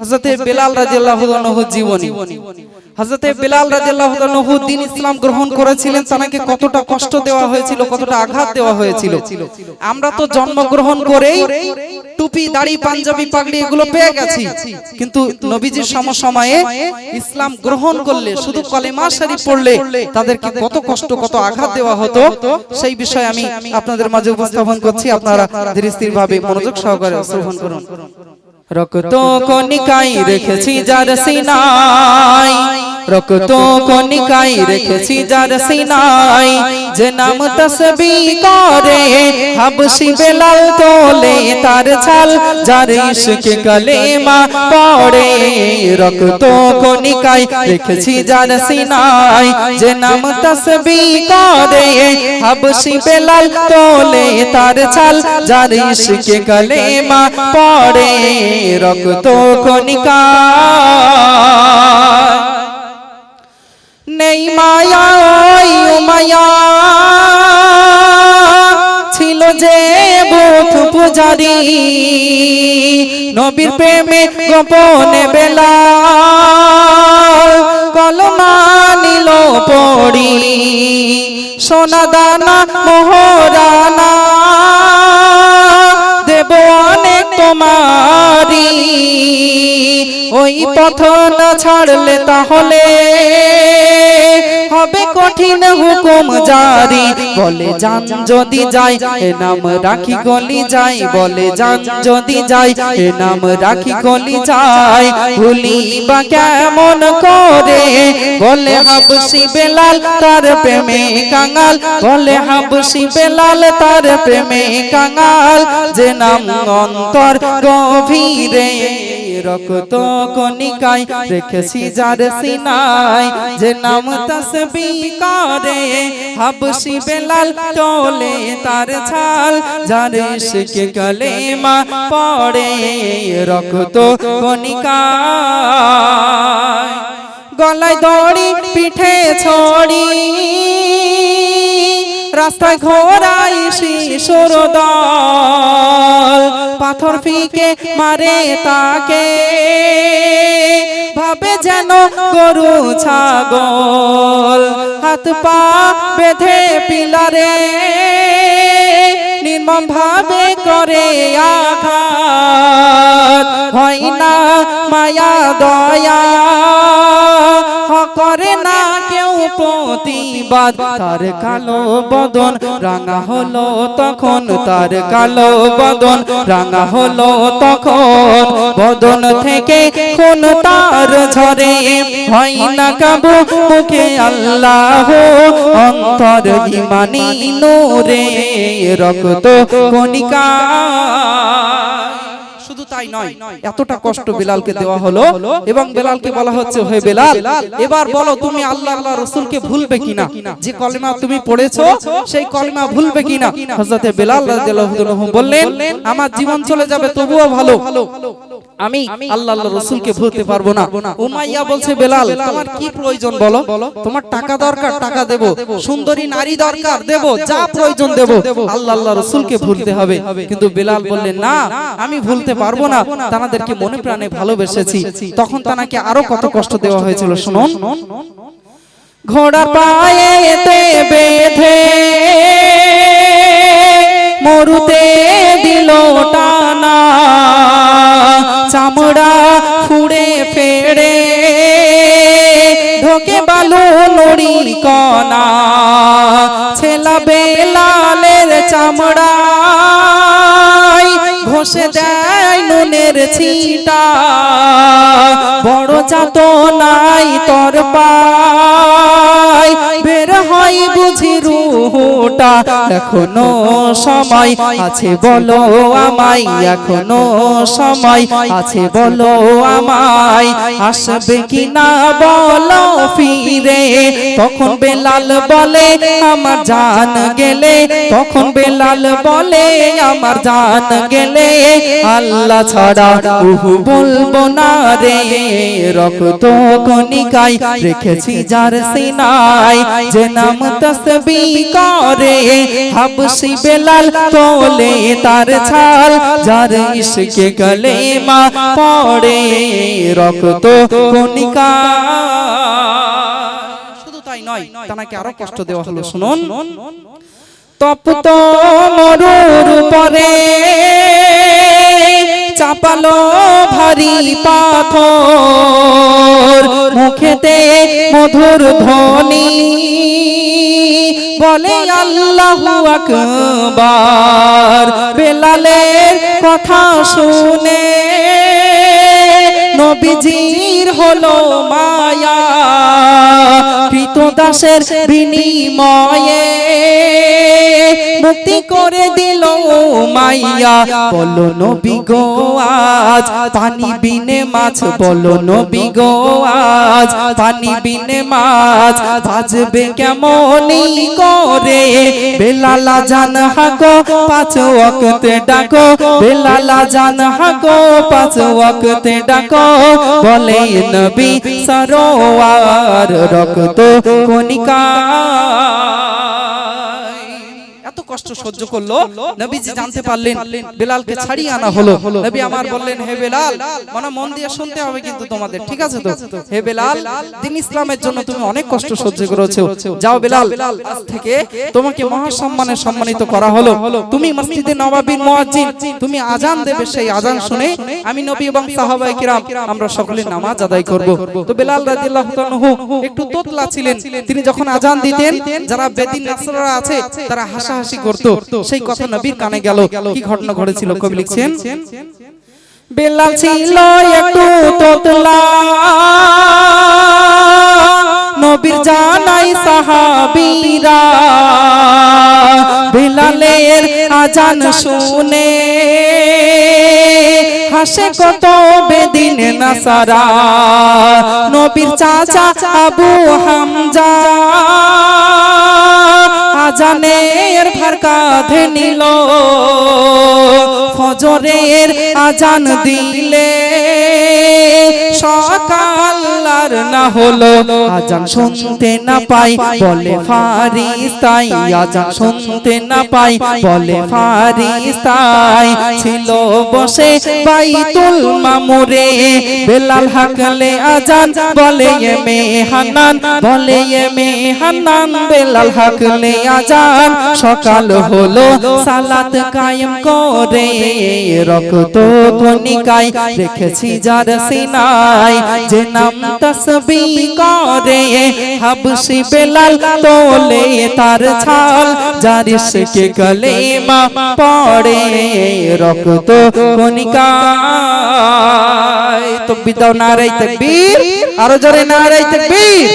হযরতে বেলাল রাদিয়াল্লাহু আনহু জীবনী। হযরতে বেলাল রাদিয়াল্লাহু আনহু দ্বীন ইসলাম গ্রহণ করেছিলেন তাকে কতটা কষ্ট দেওয়া হয়েছিল কতটা আঘাত দেওয়া হয়েছিল। আমরা তো জন্মগ্রহণ করেই টুপি দাড়ি পাঞ্জাবি পাগড়ি এগুলো পেয়ে গেছি। কিন্তু নবীজির সমসময়ে ইসলাম গ্রহণ করলে শুধু কলেমা শরীফ পড়লে তাদেরকে কত কষ্ট কত আঘাত দেওয়া হতো? সেই বিষয়ে আমি আপনাদের মাঝে উপস্থাপন করছি। আপনারা ধীরে স্থির ভাবে মনোযোগ সহকারে শ্রবণ করুন রক্ত কণিকাই রেখেছি যার সিনাই। রক্ত কণিকাই রেখেছি যার সিনাই। যে নাম তসবি করে হাবশি বেলাল তোলে তার ছাল, যার ইশকে কলেমা পড়ে। রক্ত কণিকাই রেখেছি যার সিনাই, যে নাম তসবি করে। হাবশি বেলাল তোলে তার ছাল, যার ইশকে কলেমা পড়ে। রক্ত কণিকা নেই মায়া মায়া ছিল যে বুথ পূজারি। নবীর প্রেমে গোপনে বেলা কলমা নিল পড়ি। সোনা দানা মোহরানা দেব অনেক তোমারি। ওই পথ না ছাড়লে তাহলে হবে কঠিন হুকুম জারি। বলে যান যদি যাই, এ নাম রাখি গলি যাই। বলে যান যদি যাই, এ নাম রাখি গলি যাই। ভুলি বা কেমন করে? বলে হাবসি বেলাল তার প্রেমে কাঙাল। বলে হাবসি বেলাল তার প্রেমে কাঙাল। যে নাম অন্তর গভীরে, রক্ত কণিকায় রেখেছি যার সিনাই যে নাম তসবি করে হাবসি বেলাল তোলে তার ছাল, যার ইশকে কলেমা পড়ে, রক্ত কণিকা গলায় দড়ি, পিঠে ছড়ি রাস্তায় ঘোড়াই শিশুর দল পাথর ফিকে মারে তাকে। ভাবে যেন গরু ছাগল, হাত পা বেঁধে পিলারে। নির্মম ভাবে করে আঘাত, হয় না মায়া দয়া। প্রতিবাদ, তার কালো বদন রাঙা হলো তখন, তার কালো বদন রাঙা হলো তখন। বদন থেকে কোন তার ঝরে, হয় না কাবু মুখে আল্লাহ। অন্তর ইমানি নূরে, রক্ত কণিকা। শুধু তাই নয় এতটা কষ্ট বেলালকে দেওয়া হলো এবং বেলালকে বলা হচ্ছে হে বেলাল এবার বলো তুমি আল্লাহ আল্লাহ রসুলকে ভুলবে কিনা? যে কলিমা তুমি পড়েছো সেই কলিমা ভুলবে কিনা? হযরতে বেলাল রাদিয়াল্লাহু আনহু বললেন আমার জীবন চলে যাবে তবুও ভালো। আমি আল্লাহ আল্লাহ রসুলকে ভুলতে পারব না। উমাইয়া বলছে বেলাল তোমার কি প্রয়োজন বলো? তোমার টাকা দরকার টাকা দেব। সুন্দরী নারী দরকার দেব। যা প্রয়োজন দেব। আল্লাহ আল্লাহ রসুলকে ভুলতে হবে। কিন্তু বেলাল বললেন না আমি ভুলতে পারব না। তানাদেরকে মনে প্রাণে ভালোবেসেছি। তখন তানাকে আরও কত কষ্ট দেওয়া হয়েছিল শুনুন। ঘোড়া পায়েতে বেঁধে মরুতে দিল টানা চামড়া ফুড়ে ফেড়ে, ঢোকে বালু নড়ি কনা ছেলা বেলালের চামড়া ঘষে দেয় নুনের ছিটা। বড় চাত নাই তোর পাই বের হয় বুঝি রুটা এখনও সময় আছে বলো আমায় এখনও সময় আছে বলো আমায়। আসবে কিনা বলো তখন বেলাল বলে, আমার জান গেলে। তখন বেলাল বলে, আমার জান গেলে। আল্লাহ ছাড়া উহু বলব না রে। রক্ত কণিকায় রেখেছি যার সিনাই যে নাম তসবি করে হাবসি বেলাল তোলে তার ছাল। যার ইশকে কলেমা পড়ে, রক্ত নয় তাকে আরও কষ্ট দেওয়া হলো শুনুন। তপ্ত মরুর পরে চাপালো ভারী পাথর মুখেতে মধুর ধ্বনি। বলে আল্লাহু আকবার বেলালের কথা শুনে নবীজির হলো মায়া। কৃতদাসের বিনিময়ে মুক্তি করে দিল মাইয়া। বলো নবী গো আজ পানি বিনে মাছ বলো নবী গো আজ পানি বিনে মাছ বাজবে কেমনই করে? বেলালা জান হাগো পাঁচ ওয়াক্তে ডাকো। বেলালা জান হাগো পাঁচ ওয়াক্তে ডাকো। বলে নবী সরোয়ার রক্ত কণিকা এত কষ্ট সহ্য করল নবীজি জানতে পারলেন বেলালকে ছাড়িয়ে আনা হলো। নবী আমার বললেন হে বেলাল মানে মন দিয়ে শুনতে হবে কিন্তু তোমাদের ঠিক আছে তো? হে বেলাল দিন ইসলামের জন্য তুমি অনেক কষ্ট সহ্য করেছ। যাও বেলাল আজ থেকে তোমাকে মহা সম্মানে সম্মানিত করা হলো। তুমি মসজিদে নবাবির মুয়াজ্জিন তুমি আজান দেবে সেই আজান শুনে আমি নবী এবং সাহাবায়ে কিরাম আমরা সকলে নামাজ আদায় করব। তো বেলাল রাদিয়াল্লাহু তাআলাহু একটু তোতলা ছিলেন তিনি যখন আজান দিতেন যারা বেদিন নাসরারা আছে তারা হাসাহাসি করত সেই কথা নবীর কানে গেল। কি ঘটনা ঘটেছিল কবি লিখছেন? বেলাল ছিল একটু তোতলা। নবীর জানাই সাহাবীরা। বেলালের আজান শুনে হাসে কত বেদিন নাসারা। নবীর চাচা আবু হামজা। আজানের ভার কাঁধে নিল। ফজরের আজান দিলে। সকাল আর না হলো। আজান শুনতে না পাই, বলে ফারিস্তাই। আজান শুনতে না পাই, বলে ফারিস্তাই। ছিল বসে বাইতুল মামুরে, বেলাল হাকলে আজান। বলে এ মে হান্নান বলে এ মে হান্নান বেলাল হাকলে আজান। সকাল হলো, সালাত কায়েম করে। রক্ত কণিকায় রেখেছি যার সিনাই যে নাম তসবি করে হাবসি বেলাল তোলে তার ছাল জারিস কে গলে মা পড়ে, রক্ত কণিকায়। তো বিদাও নারাই তকবীর, আরও জোরে নারাই তাকবীর।